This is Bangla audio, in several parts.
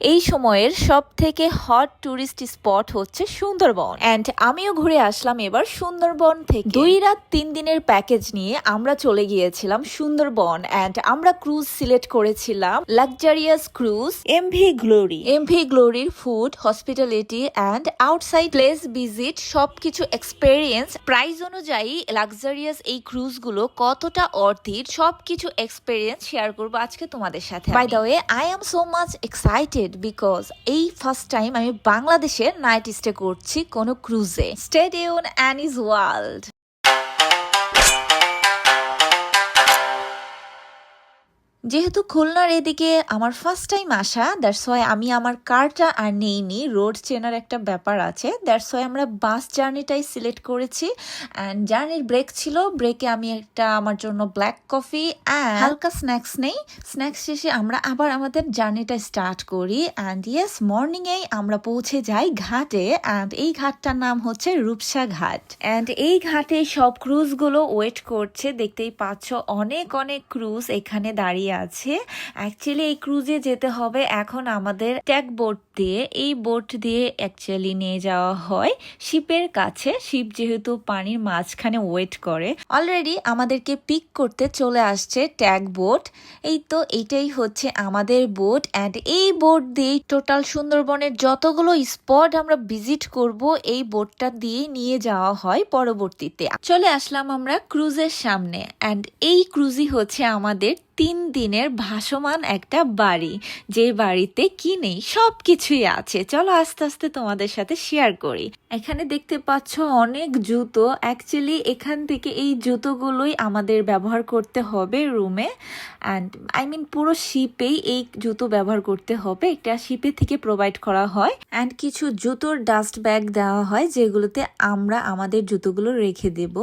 এই সময়ের সব থেকে হট টুরিস্ট স্পট হচ্ছে সুন্দরবন। অ্যান্ড আমিও ঘুরে আসলাম এবার সুন্দরবন থেকে। দুই রাত তিন দিনের প্যাকেজ নিয়ে আমরা চলে গিয়েছিলাম সুন্দরবন। অ্যান্ড আমরা ক্রুজ সিলেক্ট করেছিলাম luxurious cruise MV Glory MV গ্লোরির food hospitality and outside place visit সবকিছু এক্সপেরিয়েন্স প্রাইস অনুযায়ী লাক্সারিয়াস এই ক্রুজগুলো কতটা অর্থিত সবকিছু এক্সপেরিয়েন্স শেয়ার করব আজকে তোমাদের সাথে by the way I am so much excited because এই ফার্স্ট টাইম আমি বাংলাদেশে নাইট স্টে করছি কোনো ক্রুজে স্টেডিয়ন অ্যান্ড অ্যানিজ ওয়ার্ল্ড যেহেতু খুলনার এদিকে আমার ফার্স্ট টাইম আসা দ্যাটস ওয়াই আমি আমার কারটা আর নেইনি রোড চেনার একটা ব্যাপার আছে। দ্যাটস ওয়াই আমরা বাস জার্নিটাই সিলেক্ট করেছি। অ্যান্ড জার্নির ব্রেক ছিল ব্রেকে আমি একটা আমার জন্য ব্ল্যাক কফি অ্যান্ড হালকা স্ন্যাক্স নেই। স্ন্যাক্স শেষে আমরা আবার আমাদের জার্নিটা স্টার্ট করি। অ্যান্ড ইয়েস মর্নিংয়েই আমরা পৌঁছে যাই ঘাটে। অ্যান্ড এই ঘাটটার নাম হচ্ছে রূপসা ঘাট। অ্যান্ড এই ঘাটে সব ক্রুজগুলো ওয়েট করছে। দেখতেই পাচ্ছ, অনেক অনেক ক্রুজ এখানে দাঁড়িয়ে আছে। অ্যাকচুয়ালি এই ক্রুজে যেতে হবে। এখন আমাদের ট্যাগ বোট দিয়ে, এই বোট দিয়ে অ্যাকচুয়ালি নিয়ে যাওয়া হয়। শিপের কাছে, শিপ যেহেতু পানির মাঝখানে ওয়েট করে। অলরেডি আমাদেরকে পিক করতে চলে আসছে ট্যাগ বোট এই তো এইটাই হচ্ছে আমাদের বোট অ্যান্ড এই বোট দিয়ে টোটাল সুন্দরবনের যতগুলো স্পট আমরা ভিজিট করব, এই বোটটা দিয়ে নিয়ে যাওয়া হয় পরবর্তীতে। চলে আসলাম আমরা ক্রুজের সামনে অ্যান্ড এই ক্রুজই হচ্ছে আমাদের তিন দিনের ভাসমান একটা বাড়ি। যে বাড়িতে কি নেই সব কিছুই আছে। চলো আস্তে আস্তে তোমাদের সাথে শেয়ার করি। এখানে দেখতে পাচ্ছ অনেক জুতো। অ্যাকচুয়ালি এখান থেকে এই জুতোগুলোই আমাদের ব্যবহার করতে হবে রুমে অ্যান্ড আই মিন পুরো শিপেই এই জুতো ব্যবহার করতে হবে। এটা শিপে থেকে প্রোভাইড করা হয়। অ্যান্ড কিছু জুতোর ডাস্ট ব্যাগ দেওয়া হয়, যেগুলোতে আমরা আমাদের জুতোগুলো রেখে দেবো।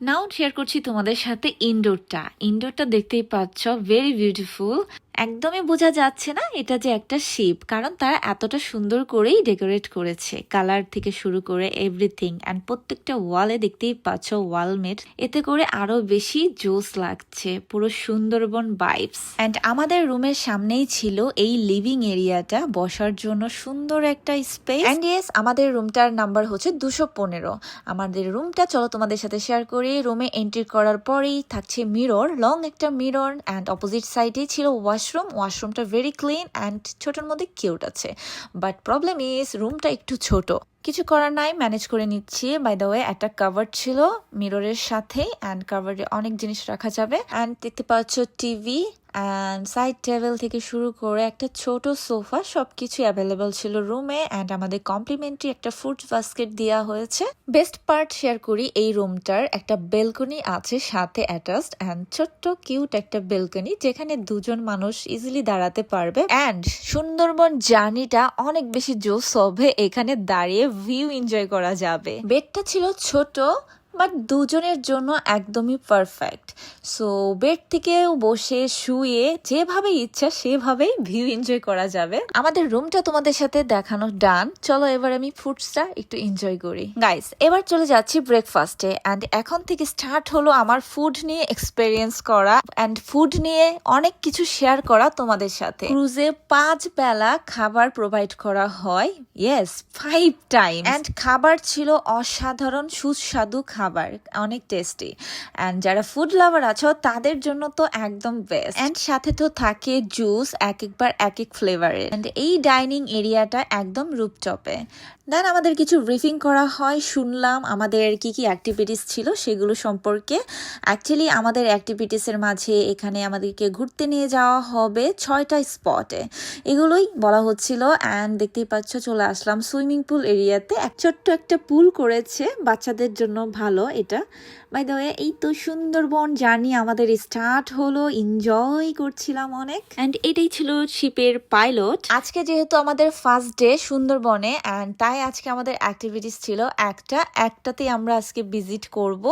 নাও শেয়ার করছি তোমাদের সাথে ইনডোরটা ইনডোরটা দেখতেই পাচ্ছ ভেরি বিউটিফুল একদমই বোঝা যাচ্ছে না এটা যে একটা শিপ, কারণ তারা এতটা সুন্দর করেই ডেকোরেট করেছে। কালার থেকে শুরু করে এভরিথিং অ্যান্ড প্রত্যেকটা ওয়ালে দেখতেই পাচ্ছ ওয়ালমেট এতে করে আরও বেশি জোস লাগছে, পুরো সুন্দরবন বাইবস অ্যান্ড আমাদের রুমের সামনেই ছিল এই লিভিং এরিয়াটা বসার জন্য সুন্দর একটা স্পেস অ্যান্ড ইয়েস আমাদের রুমটার নাম্বার হচ্ছে দুশো পনেরো। আমাদের রুমটা, চলো তোমাদের সাথে শেয়ার করি। রুমে এন্ট্রি করার পরেই থাকছে মিরর লং একটা মিরর অ্যান্ড অপোজিট সাইডে ছিল ওয়াশরুম ওয়াশরুমটা ভেরি ক্লিন অ্যান্ড ছোটোর মধ্যে কিউট আছে। বাট প্রবলেম ইজ রুমটা একটু ছোট। কিছু করার নাই ম্যানেজ করে নিচ্ছি। বাই দা ওয়ে একটা কাভার ছিল মিররের সাথে অ্যান্ড কাভারে অনেক জিনিস রাখা যাবে। অ্যান্ড দেখতে পাচ্ছ টিভি অ্যান্ড সাইড টেবিল থেকে শুরু করে একটা ছোট সোফা সবকিছু অ্যাভেলেবল ছিল রুমে অ্যান্ড আমাদের কমপ্লিমেন্টারি একটা ফুড বাস্কেট দেওয়া হয়েছে। বেস্ট পার্ট শেয়ার করি এই রুমটার। একটা বেলকনি আছে, সাথে অ্যাটাচড অ্যান্ড ছোট্ট কিউট একটা বেলকনি যেখানে দুজন মানুষ ইজিলি দাঁড়াতে পারবে। অ্যান্ড সুন্দরবন জার্নিটা অনেক বেশি জোস হবে এখানে দাঁড়িয়ে ভিউ এনজয় করা যাবে। বেডটা ছিল ছোট বাট দুজনের জন্য একদমই পারফেক্ট। সো বেড থেকেও বসে, শুয়ে, যেভাবে ইচ্ছা সেভাবেই ভিউ এনজয় করা যাবে। আমাদের রুমটা তোমাদের সাথে দেখানো ডান। চলো এবার আমি ফুডসটা একটু এনজয় করি। গাইস এবার চলে যাচ্ছি ব্রেকফাস্টে অ্যান্ড এখন থেকে স্টার্ট হলো আমার ফুড নিয়ে এক্সপেরিয়েন্স করা অ্যান্ড ফুড নিয়ে অনেক কিছু শেয়ার করা তোমাদের সাথে। ক্রুজে পাঁচ বেলা খাবার প্রোভাইড করা হয়। ইয়েস ফাইভ টাইম অ্যান্ড খাবার ছিল অসাধারণ, সুস্বাদু খাবার। অনেক টেস্টি অ্যান্ড যারা ফুড লাভার আছো, তাদের জন্য তো একদম বেস্ট অ্যান্ড সাথে তো থাকে জুস এক একবার এক এক ফ্লেভারের অ্যান্ড এই ডাইনিং এরিয়াটা একদম রূপটপে দেন আমাদের কিছু ব্রিফিং করা হয় শুনলাম আমাদের কি কি অ্যাক্টিভিটিস ছিল সেগুলো সম্পর্কে। অ্যাকচুয়ালি আমাদের অ্যাক্টিভিটিসের মাঝে এখানে আমাদেরকে ঘুরতে নিয়ে যাওয়া হবে ছয়টা স্পটে এগুলোই বলা হচ্ছিল অ্যান্ড দেখতেই পাচ্ছ চলে আসলাম সুইমিং পুল এরিয়াতে এক ছোট্ট একটা পুল করেছে বাচ্চাদের জন্য ভালো এটা। বাই দ্য ওয়ে এই তো সুন্দরবন জার্নি আমাদের স্টার্ট হলো এনজয় করছিলাম অনেক। অ্যান্ড এটাই ছিল শিপের পাইলট আজকে যেহেতু আমাদের ফার্স্ট ডে সুন্দরবনে অ্যান্ড তাই তাই আজকে আমাদের অ্যাক্টিভিটিস ছিল একটা, একটাতেই আমরা আজকে ভিজিট করব।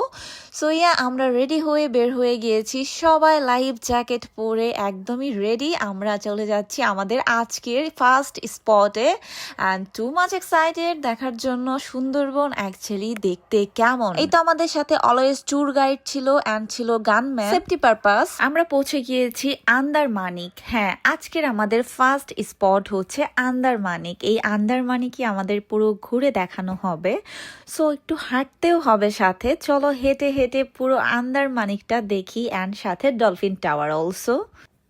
সো ইয়া আমরা রেডি হয়ে বের হয়ে গিয়েছি। সবাই লাইফ জ্যাকেট পরে একদমই রেডি আমরা চলে যাচ্ছি আমাদের আজকের ফার্স্ট স্পটে অ্যান্ড টু মাচ এক্সাইটেড দেখার জন্য সুন্দরবন অ্যাকচুয়ালি দেখতে কেমন? এই তো আমাদের সাথে অলওয়েজ ট্যুর গাইড ছিল অ্যান্ড ছিল গানম্যান সেফটি পারপাস আমরা পৌঁছে গিয়েছি আন্দারমানিক। হ্যাঁ আজকের আমাদের ফার্স্ট স্পট হচ্ছে আন্দারমানিক। এই আন্দারমানিকই আমাদের পুরো ঘুরে দেখানো হবে। সো একটু হাঁটতেও হবে সাথে। চলো হেঁটে হেঁটে পুরো আন্দার মানিকটা দেখি অ্যান্ড সাথে ডলফিন টাওয়ার অলসো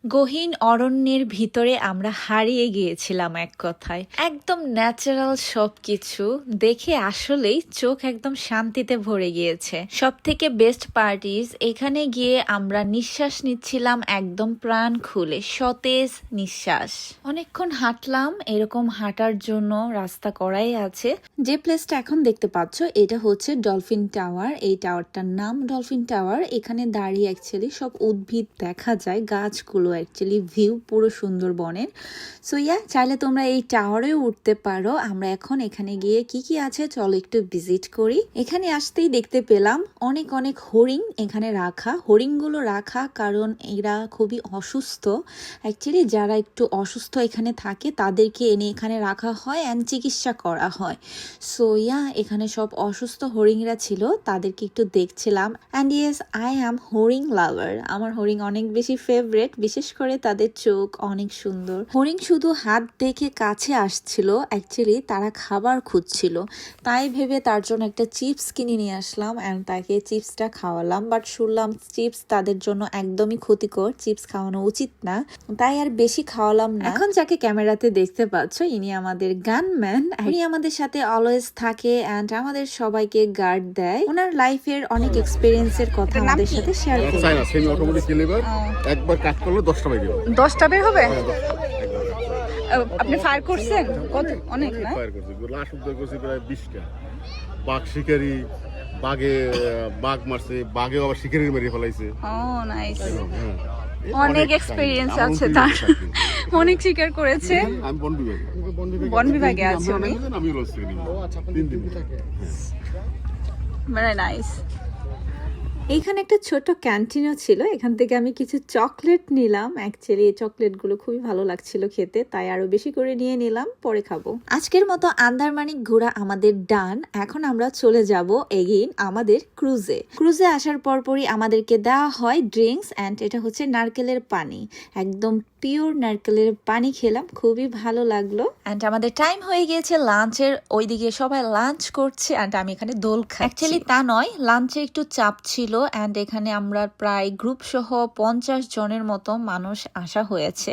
গহীন অরণ্যের ভিতরে আমরা হারিয়ে গিয়েছিলাম এক কথায়। একদম ন্যাচারাল সবকিছু দেখে আসলেই চোখ একদম শান্তিতে ভরে গিয়েছে। সব থেকে বেস্ট পার্টিস এখানে গিয়ে আমরা নিঃশ্বাস নিচ্ছিলাম একদম প্রাণ খুলে, সতেজ নিঃশ্বাস। অনেকক্ষণ হাঁটলাম, এরকম হাঁটার জন্য রাস্তা করাই আছে। যে প্লেসটা এখন দেখতে পাচ্ছ, এটা হচ্ছে ডলফিন টাওয়ার এই টাওয়ারটার নাম ডলফিন টাওয়ার এখানে দাঁড়িয়ে অ্যাকচুয়ালি সব উদ্ভিদ দেখা যায়, গাছগুলো অ্যাকচুয়ালি ভিউ পুরো সুন্দরবনের। সো ইয়া চাইলে তোমরা এই টাওয়ারেও উঠতে পারো। আমরা এখন এখানে গিয়ে কি কি আছে চলো একটু ভিজিট করি। এখানে আসতেই দেখতে পেলাম অনেক অনেক হরিং এখানে রাখা। হরিণগুলো রাখা কারণ এরা খুবই অসুস্থ। অ্যাকচুয়ালি যারা একটু অসুস্থ এখানে থাকে তাদেরকে এনে এখানে রাখা হয় অ্যান্ড চিকিৎসা করা হয়। সো ইয়া এখানে সব অসুস্থ হরিংরা ছিল, তাদেরকে একটু দেখছিলাম। And yes I am horror lover আমার হরিং অনেক বেশি ফেভারেট বিশেষ করে তাদের চোখ অনেক সুন্দর। হরিং শুধু হাত দেখে কাছে আসছিল অ্যাকচুয়ালি তারা খাবার খুঁজছিল। তাই ভেবে তার জন্য একটা চিপস কিনে নিয়ে আসলাম অ্যান্ড তাকে চিপসটা খাওয়ালাম। বাট শুনলাম চিপস তাদের জন্য একদমই ক্ষতিকর চিপস খাওয়ানো উচিত না। তাই আর বেশি খাওয়ালাম না। এখন যাকে ক্যামেরাতে দেখতে পাচ্ছ ইনি আমাদের গানম্যান। উনি আমাদের সাথে অলওয়েজ থাকে অ্যান্ড আমাদের সবাইকে গার্ড দেয়। ওনার লাইফের অনেক এক্সপিরিয়েন্সের কথা আমাদের সাথে শেয়ার করে একবার কাজ করলে দশটা হবে বের হবে? হ্যাঁ, দশটা, একবার। আহ, আপনি ফায়ার করছেন? কত? অনেক না? ফায়ার করছি। লাশ উদ্ধার করছি প্রায় বিশটা। বাঘ শিকারি বাঘে বাঘ মারছে বাঘে আবার শিকারি মেরে ফেলাইছে। ও নাইস হ্যাঁ। অনেক কাহিনী। experience আমার আছে তার। অনেক শিকার করেছে। আমি বন বিভাগে। বন বিভাগে আছে। আমি। উনি? আমি তিন দিন মানে নাইস এইখানে একটা ছোট ক্যান্টিনও ছিল। এখান থেকে আমি কিছু চকলেট নিলাম। অ্যাকচুয়ালি এই চকলেটগুলো খুবই ভালো লাগছিল খেতে, তাই আরও বেশি করে নিয়ে নিলাম, পরে খাব। আজকের মতো আন্দারমানিক ঘোরা আমাদের ডান। এখন আমরা চলে যাব এগেইন আমাদের ক্রুজে। ক্রুজে আসার পরপরই আমাদেরকে দেওয়া হয় ড্রিঙ্কস অ্যান্ড এটা হচ্ছে নারকেলের পানি। একদম পিওর নারকেলের পানি খেলাম, খুবই ভালো লাগল। অ্যান্ড আমাদের টাইম হয়ে গিয়েছে লাঞ্চের। ওইদিকে সবাই লাঞ্চ করছে অ্যান্ড আমি এখানে দোল খাই অ্যাকচুয়ালি তা নয়, লাঞ্চে একটু চাপ ছিল। অ্যান্ড এখানে আমরা প্রায় গ্রুপ সহ পঞ্চাশ জনের মতো মানুষ আসা হয়েছে।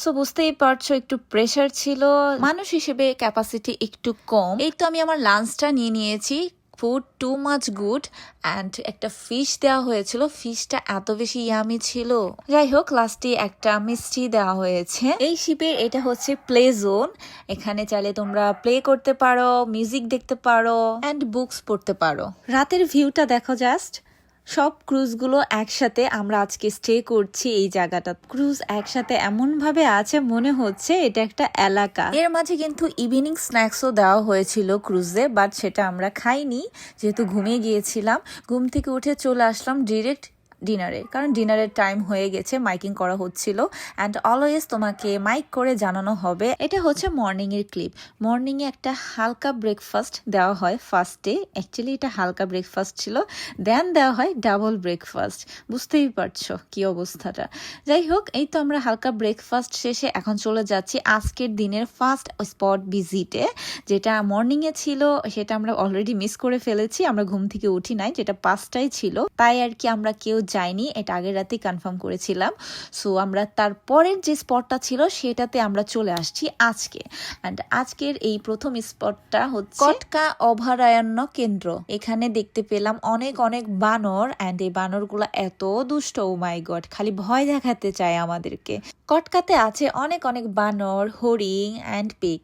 সো বুঝতেই পারছ, একটু প্রেশার ছিল। মানুষ হিসেবে ক্যাপাসিটি একটু কম। এই তো আমি আমার লাঞ্চটা নিয়ে নিয়েছি। Food too much good and একটা ফিশ দেওয়া হয়েছিল। ফিশটা এত বেশি ইয়ামি ছিল। যাই হোক লাস্টে একটা মিষ্টি দেওয়া হয়েছে। এই শিপের এটা হচ্ছে প্লে জোন এখানে চাইলে তোমরা প্লে করতে পারো মিউজিক দেখতে পারো অ্যান্ড বুকস পড়তে পারো। রাতের ভিউটা দেখো জাস্ট সব ক্রুজগুলো একসাথে আমরা আজকে স্টে করছি এই জায়গাটা। ক্রুজ একসাথে এমন ভাবে আছে, মনে হচ্ছে এটা একটা এলাকা। এর মাঝে কিন্তু ইভিনিং স্ন্যাক্সও দেওয়া হয়েছিল ক্রুজে বাট সেটা আমরা খাইনি। যেহেতু ঘুমিয়ে গিয়েছিলাম, ঘুম থেকে উঠে চলে আসলাম ডিরেক্ট ডিনারে। কারণ ডিনারের টাইম হয়ে গেছে মাইকিং করা হচ্ছিল। অ্যান্ড অলওয়েজ তোমাকে মাইক করে জানানো হবে। এটা হচ্ছে মর্নিং এর ক্লিপ মর্নিং এ একটা হালকা ব্রেকফাস্ট দেওয়া হয় ফার্স্টে অ্যাকচুয়ালি এটা হালকা ব্রেকফাস্ট ছিল। দেন দেওয়া হয় ডাবল ব্রেকফাস্ট বুঝতেই পারছ কি অবস্থাটা। যাই হোক, এই তো আমরা হালকা ব্রেকফাস্ট শেষে এখন চলে যাচ্ছি আজকের দিনের ফার্স্ট স্পট ভিজিটে যেটা মর্নিং এ ছিল, সেটা আমরা অলরেডি মিস করে ফেলেছি। আমরা ঘুম থেকে উঠি নাই, যেটা পাঁচটায় ছিল। তাই আর কি আমরা কেউ যাইনি এটা আগের রাতেই কনফার্ম করেছিলাম। সো আমরা তারপরের যে স্পটটা ছিল সেটাতে আমরা চলে আসছি আজকে। অ্যান্ড আজকের এই প্রথম স্পটটা হচ্ছে কটকা অভয়ারণ্য কেন্দ্র। এখানে দেখতে পেলাম অনেক অনেক বানর অ্যান্ড এই বানরগুলো এত দুষ্ট ও মাই গড খালি ভয় দেখাতে চায় আমাদেরকে। কটকাতে আছে অনেক অনেক বানর হরিং অ্যান্ড পিক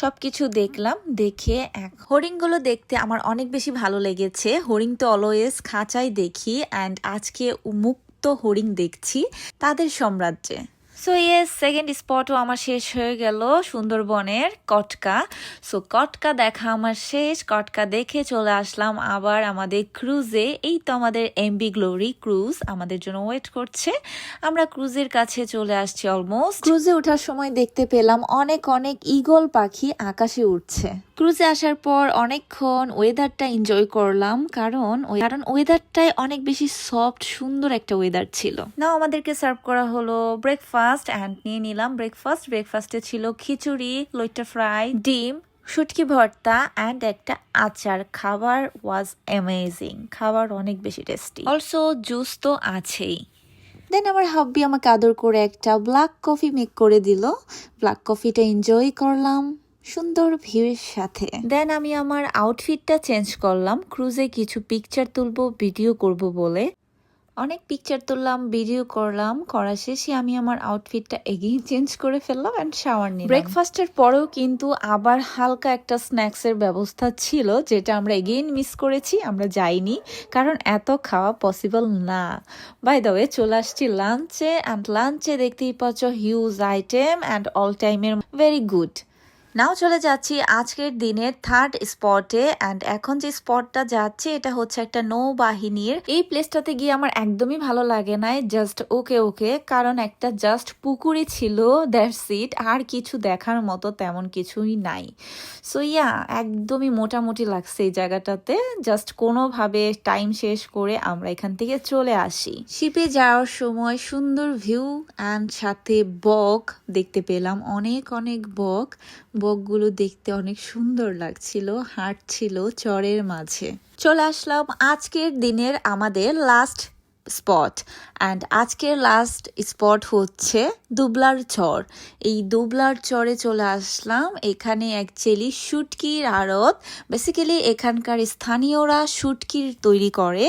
সবকিছু দেখলাম দেখে এক হরিণগুলো দেখতে আমার অনেক বেশি ভালো লেগেছে। হরিণ তো অলওয়েজ খাঁচাই দেখি অ্যান্ড আজকে মুক্ত হরিণ দেখছি তাদের সাম্রাজ্যে। সো ইয়েস সেকেন্ড স্পটও আমার শেষ হয়ে গেল সুন্দরবনের কটকা। সো কটকা দেখা আমার শেষ। কটকা দেখে চলে আসলাম আবার আমাদের ক্রুজে এই তো আমাদের এমবি গ্লোরি ক্রুজ আমাদের জন্য ওয়েট করছে। আমরা ক্রুজের কাছে চলে আসছি অলমোস্ট ক্রুজে ওঠার সময় দেখতে পেলাম অনেক অনেক ইগল পাখি আকাশে উঠছে ক্রুজে আসার পর অনেকক্ষণ ওয়েদারটা এনজয় করলাম কারণ ওই- কারণ ওয়েদারটাই অনেক বেশি সফট সুন্দর একটা ওয়েদার ছিল। না আমাদেরকে সার্ভ করা হলো ব্রেকফাস্ট অ্যান্ড নিয়ে নিলাম ব্রেকফাস্ট ব্রেকফাস্টে ছিল খিচুড়ি লইট্টা ফ্রাই ডিম শুটকি ভর্তা অ্যান্ড একটা আচার। খাবার ওয়াজ অ্যামেজিং খাবার অনেক বেশি টেস্টি অলসো জুস তো আছেই। দেন আমার হাব্বি আমাকে আদর করে একটা ব্ল্যাক কফি মেক করে দিল। ব্ল্যাক কফিটা এনজয় করলাম। সুন্দর ভিউয়ের সাথে। দেন আমি আমার আউটফিটটা চেঞ্জ করলাম। ক্রুজে কিছু পিকচার তুলবো ভিডিও করব বলে। অনেক পিকচার তুললাম ভিডিও করলাম, করা শেষে আমি আমার আউটফিটটা এগেইন চেঞ্জ করে ফেললাম অ্যান্ড শাওয়ার নিলাম। ব্রেকফাস্টের পরেও কিন্তু আবার হালকা একটা স্ন্যাক্সের ব্যবস্থা ছিল, যেটা আমরা এগেইন মিস করেছি, আমরা যাইনি, কারণ এত খাওয়া পসিবল না। বাই দ্য ওয়ে চলে আসছি লাঞ্চে অ্যান্ড লাঞ্চে দেখতেই পাচ্ছ হিউজ আইটেম অ্যান্ড অল টাইমের ভেরি গুড নাও চলে যাচ্ছি আজকের দিনের থার্ড স্পটে অ্যান্ড এখন যে স্পটটা যাচ্ছে, এটা হচ্ছে একটা নৌবাহিনীর। এই প্লেসটাতে গিয়ে আমার একদমই ভালো লাগে নাই জাস্ট ওকে ওকে কারণ একটা জাস্ট পুকুরে ছিল দ্যাট সিট আর কিছু দেখার মতো তেমন কিছুই নাই। সো ইয়া একদমই মোটামুটি লাগছে এই জায়গাটাতে জাস্ট কোনোভাবে টাইম শেষ করে আমরা এখান থেকে চলে আসি। শিপে যাওয়ার সময় সুন্দর ভিউ অ্যান্ড সাথে বক দেখতে পেলাম, অনেক অনেক বক। বকগুলো দেখতে অনেক সুন্দর লাগছিল হাঁটছিল চরের মাঝে। চলে আসলাম আজকের দিনের আমাদের লাস্ট স্পট অ্যান্ড আজকের লাস্ট স্পট হচ্ছে দুবলার চর। এই দুবলার চরে চলে আসলাম। এখানে অ্যাকচুয়ালি শুটকির আড়ত। বেসিক্যালি এখানকার স্থানীয়রা শুটকির তৈরি করে।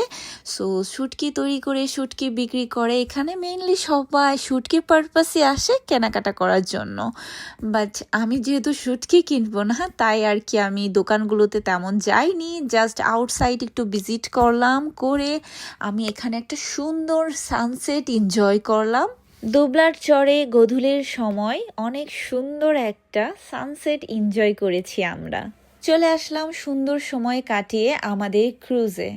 সো শুটকি তৈরি করে, শুটকি বিক্রি করে। এখানে মেইনলি সবাই শুটকির পারপাসে আসে কেনাকাটা করার জন্য। বাট আমি যেহেতু শুটকি কিনবো না, তাই আর কি আমি দোকানগুলোতে তেমন যাইনি। জাস্ট আউটসাইড একটু ভিজিট করলাম, করে আমি এখানে একটা সুন্দর সানসেট এনজয় করলাম। দোবলার চরে গধুলের সময় অনেক সুন্দর একটা সানসেট এনজয় করেছি আমরা। চলে আসলাম সুন্দর সময় কাটিয়ে আমাদের ক্রুজে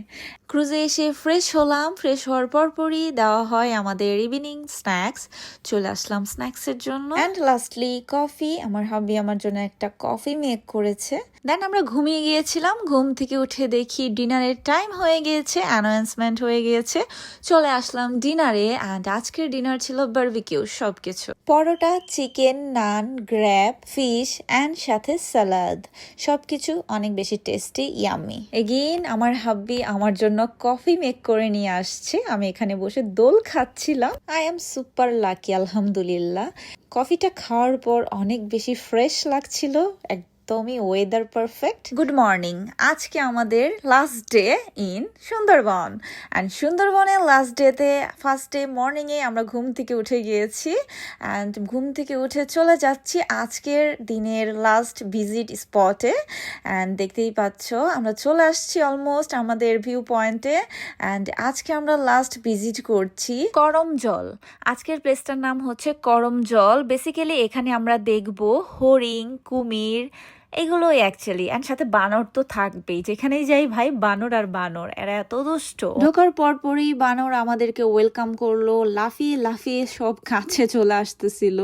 ক্রুজে এসে ফ্রেশ হলাম ফ্রেশ হওয়ার পরপরই দেওয়া হয় আমাদের ইভিনিং স্ন্যাক্স চলে আসলাম স্ন্যাক্সের জন্য। অ্যান্ড লাস্টলি কফি আমার হাবি আমার জন্য একটা কফি মেক করেছে। দেন আমরা ঘুমিয়ে গিয়েছিলাম ঘুম থেকে উঠে দেখি ডিনারের টাইম হয়ে গিয়েছে অ্যানাউন্সমেন্ট হয়ে গিয়েছে। চলে আসলাম ডিনারে অ্যান্ড আজকের ডিনার ছিল বার্বিকিউ সব কিছু paratha chicken naan grab fish and সাথে সালাদ সব কিছু অনেক বেশি টেস্টি ইয়াম্মি এগেইন আমার হাব্বি আমার জন্য কফি মেক করে নিয়ে আসছে। আমি এখানে বসে দোল খাচ্ছিলাম। আই এম সুপার লাকি আলহামদুলিল্লাহ। কফিটা খাওয়ার পর অনেক বেশি ফ্রেশ লাগছিল। একদমই ওয়েদার পারফেক্ট গুড মর্নিং আজকে আমাদের last day in Sundarban. And সুন্দরবনের লাস্ট ডেতে ফার্স্ট ডে মর্নিংয়ে আমরা ঘুম থেকে উঠে গিয়েছি। অ্যান্ড ঘুম থেকে উঠে চলে যাচ্ছি আজকের দিনের লাস্ট ভিজিট স্পটে অ্যান্ড দেখতেই পাচ্ছ, আমরা চলে আসছি অলমোস্ট আমাদের ভিউ পয়েন্টে অ্যান্ড আজকে আমরা লাস্ট ভিজিট করছি করম জল। আজকের প্লেসটার নাম হচ্ছে করম জল। বেসিক্যালি এখানে আমরা দেখব হরিণ, কুমির এগুলোই অ্যাকচুয়ালি অ্যান্ড সাথে বানর তো থাকবেই। যেখানেই যাই ভাই বানর আর বানর এরা এত দুষ্ট। ঢোকার পরপরই বানর আমাদেরকে ওয়েলকাম করল লাফিয়ে লাফিয়ে সব কাছে চলে আসতেছিল।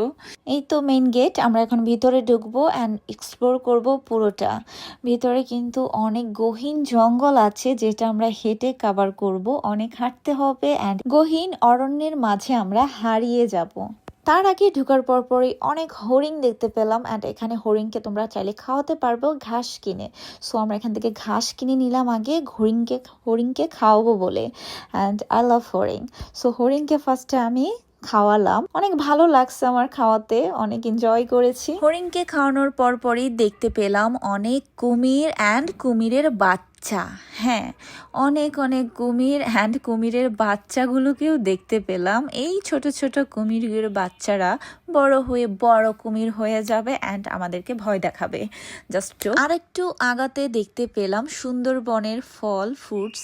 এই তো মেইন গেট আমরা এখন ভিতরে ঢুকবো অ্যান্ড এক্সপ্লোর করব পুরোটা। ভিতরে কিন্তু অনেক গহীন জঙ্গল আছে যেটা আমরা হেঁটে কাভার করব। অনেক হাঁটতে হবে অ্যান্ড গহীন অরণ্যের মাঝে আমরা হারিয়ে যাব। তার আগে ঢুকার পর পরই অনেক হরিণ দেখতে পেলাম অ্যান্ড এখানে হরিণকে তোমরা চাইলে খাওয়াতে পারব ঘাস কিনে। সো আমরা এখান থেকে ঘাস কিনে নিলাম আগে হরিণকে হরিণকে খাওয়াবো বলে অ্যান্ড আই লাভ হরিণ। সো হরিণকে ফার্স্টে আমি খাওয়ালাম। অনেক ভালো লাগছে আমার খাওয়াতে, অনেক এনজয় করেছি। হরিণকে খাওয়ানোর পর পরই দেখতে পেলাম অনেক কুমির অ্যান্ড কুমিরের বাচ্চা। আচ্ছা হ্যাঁ অনেক অনেক কুমির অ্যান্ড কুমিরের বাচ্চাগুলোকেও দেখতে পেলাম। এই ছোট ছোট কুমিরের বাচ্চারা বড় হয়ে বড় কুমির হয়ে যাবে অ্যান্ড আমাদেরকে ভয় দেখাবে। জাস্ট আর একটু আগাতে দেখতে পেলাম সুন্দরবনের ফল ফ্রুটস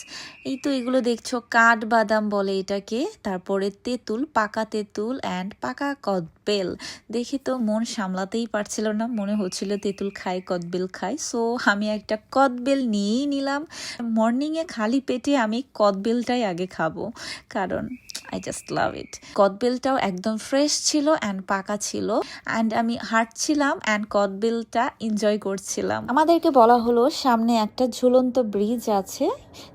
এই তো এগুলো দেখছ কাঠ বাদাম বলে এটাকে। তারপরে তেঁতুল, পাকা তেঁতুল অ্যান্ড পাকা কদবেল। দেখি তো মন সামলাতেই পারছিল না, মনে হচ্ছিল তেঁতুল খায়, কদবেল খায়। সো আমি একটা কদবেল নিয়েই নিলাম। মর্নিংয়ে খালি পেটে আমি কদবেলটাই আগে খাব। কারণ আই জাস্ট লাভ ইট কদবেলটাও একদম ফ্রেশ ছিল অ্যান্ড পাকা ছিল। অ্যান্ড আমি হাঁটছিলাম অ্যান্ড কদবেলটা এনজয় করছিলাম। আমাদেরকে বলা হলো, সামনে একটা ঝুলন্ত ব্রিজ আছে,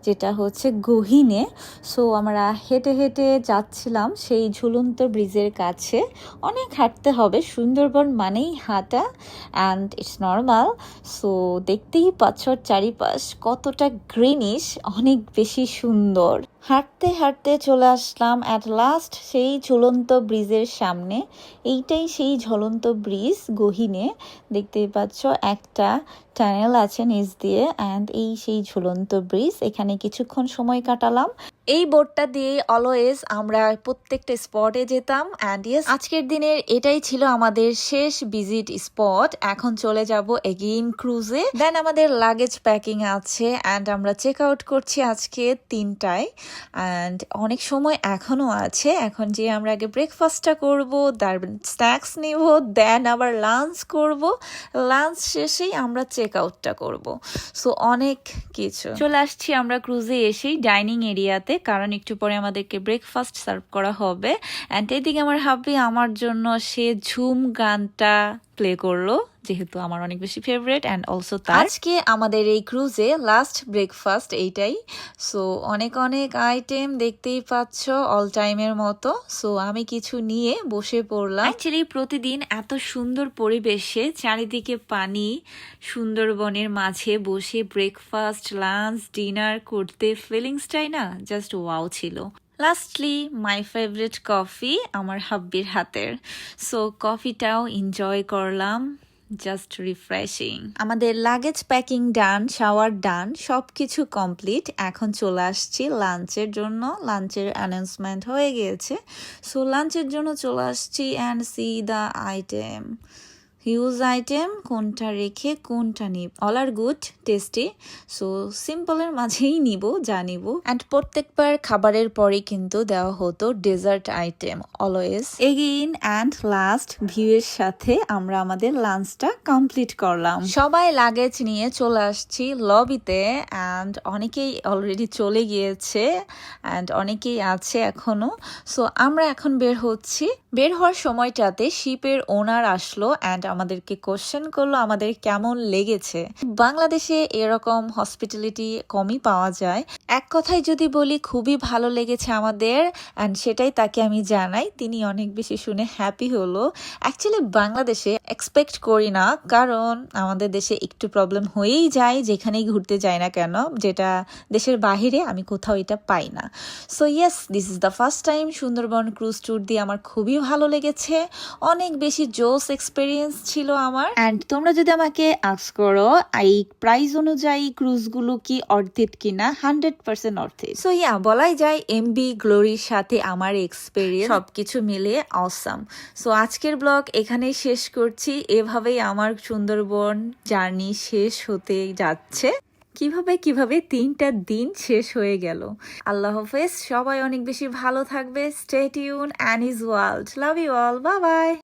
যেটা হচ্ছে গহিনে। সো আমরা হেঁটে হেঁটে যাচ্ছিলাম সেই ঝুলন্ত ব্রিজের কাছে। অনেক হাঁটতে হবে, সুন্দরবন মানেই হাঁটা অ্যান্ড ইটস নর্মাল সো দেখতেই পাচ্ছ চারিপাশ কতটা গ্রিনিশ অনেক বেশি সুন্দর। হাঁটতে হাঁটতে চলে আসলাম অ্যাট লাস্ট সেই ঝুলন্ত ব্রিজের সামনে। এইটাই সেই ঝুলন্ত ব্রিজ গহিনে। দেখতে পাচ্ছ একটা টানেল আছে নিচ দিয়ে অ্যান্ড এই সেই ঝুলন্ত ব্রিজ, এখানে কিছুক্ষণ সময় কাটালাম। এই বোটটা দিয়ে অলওয়েজ আমরা প্রত্যেকটা স্পটে যেতাম অ্যান্ড ইয়েস আজকের দিনের এটাই ছিল আমাদের শেষ ভিজিট স্পট এখন চলে যাব এগেইন ক্রুজে দেন আমাদের লাগেজ প্যাকিং আছে অ্যান্ড আমরা চেক আউট করছি আজকে তিনটায়। অ্যান্ড অনেক সময় এখনও আছে। এখন যে আমরা আগে ব্রেকফাস্টটা করব তারপর স্ন্যাক্স নিব দেন আবার লাঞ্চ করব। লাঞ্চ শেষেই আমরা চেক আউটটা করব। সো অনেক কিছু। চলে আসছি আমরা ক্রুজে এসেই ডাইনিং এরিয়াতে কারণ একটু পরে আমাদেরকে ব্রেকফাস্ট সার্ভ করা হবে। অ্যান্ড এদিকে আমার হাবি, আমার জন্য সে ঝুম গানটা প্লে করল যেহেতু আমার অনেক বেশি ফেভারিট অ্যান্ড অলসো আজকে আমাদের এই ক্রুজে লাস্ট ব্রেকফাস্ট এইটাই। সো অনেক অনেক আইটেম দেখতেই পাচ্ছ অল টাইমের মতো। সো আমি কিছু নিয়ে বসে পড়লাম। অ্যাকচুয়ালি প্রতিদিন এত সুন্দর পরিবেশে চারিদিকে পানি সুন্দরবনের মাঝে বসে ব্রেকফাস্ট লাঞ্চ ডিনার করতে ফিলিংসটাই না জাস্ট ওয়াও ছিল। লাস্টলি মাই ফেভারিট কফি আমার হাব্বির হাতের। সো কফিটাও এনজয় করলাম জাস্ট রিফ্রেশিং আমাদের luggage packing done shower done সব কিছু কমপ্লিট এখন চলে আসছি লাঞ্চের জন্য। লাঞ্চের অ্যানাউন্সমেন্ট হয়ে গিয়েছে। সো লাঞ্চের জন্য চলে আসছি and see the item huge item কোনটা রেখে কোনটা নিব। All are good tasty so সিম্পলের মাঝেই নিব, যা নিব। অ্যান্ড প্রত্যেকবার খাবারের পরে কিন্তু দেওয়া হতো dessert item always again and last ভিউয়ের সাথে আমরা আমাদের লাঞ্চটা কমপ্লিট করলাম। সবাই লাগেজ নিয়ে চলে আসছি লবিতে অ্যান্ড অনেকেই অলরেডি চলে গিয়েছে অ্যান্ড অনেকেই আছে এখনও। সো আমরা এখন বের হচ্ছি। বের হওয়ার সময়টাতে শিপের ওনার আসলো অ্যান্ড আমাদেরকে কোশ্চেন করল আমাদের কেমন লেগেছে। বাংলাদেশে এরকম হসপিটালিটি কমই পাওয়া যায়। এক কথায় যদি বলি, খুবই ভালো লেগেছে আমাদের অ্যান্ড সেটাই তাকে আমি জানাই। তিনি অনেক বেশি শুনে হ্যাপি হলো। অ্যাকচুয়ালি বাংলাদেশে এক্সপেক্ট করি না, কারণ আমাদের দেশে একটু প্রবলেম হয়েই যায়, যেখানেই ঘুরতে যাই না কেন, যেটা দেশের বাহিরে আমি কোথাও এটা পাই না। So yes this is the first time Sundarban cruise tour দিয়ে আমার খুবই ভালো লেগেছে। অনেক বেশি জোস এক্সপিরিয়েন্স ছিল আমার। অ্যান্ড তোমরা যদি আমাকে আস করো এই প্রাইস অনুযায়ী ক্রুজগুলো কি অর্থিত কিনা হান্ড্রেড পার্সেন্ট অর্থিত সো ইয়া বলাই যায় এমবি গ্লোরির সাথে আমার এক্সপিরিয়েন্স সবকিছু মিলে অসাম সো আজকের ব্লগ এখানেই শেষ করছি। এভাবেই আমার সুন্দরবন জার্নি শেষ হতে যাচ্ছে। কীভাবে কীভাবে তিনটা দিন শেষ হয়ে গেল। আল্লাহ হাফেজ সবাই অনেক বেশি ভালো থাকবে। Stay tune Ann is world love you all bye bye